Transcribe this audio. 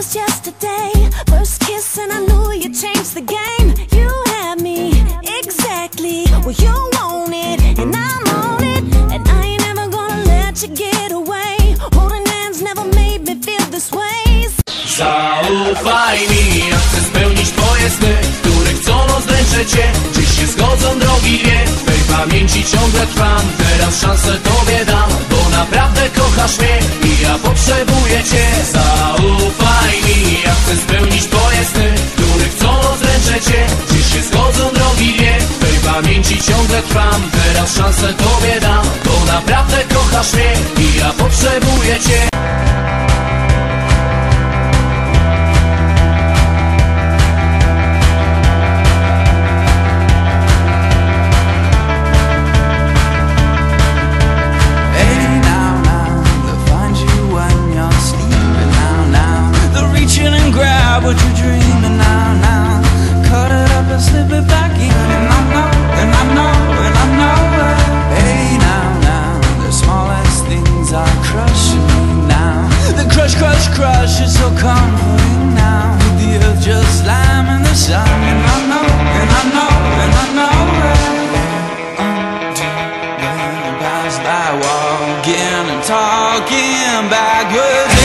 yesterday. First kiss, and I knew you changed the game. You had me exactly where you want it, and I'm on it. And I ain't never gonna let you get away. Holding hands never made me feel this way. Zaufaj mi, ja chcę spełnić twoje sny Które chcą rozręczę cię Dziś się zgodzą drogi dwie W twej pamięci ciągle trwam Teraz szansę tobie dam Bo naprawdę kochasz mnie I ja potrzebuję cię ciągle trwam Teraz szansę tobie dam Bo naprawdę kochasz mnie I ja talking and talking backwards.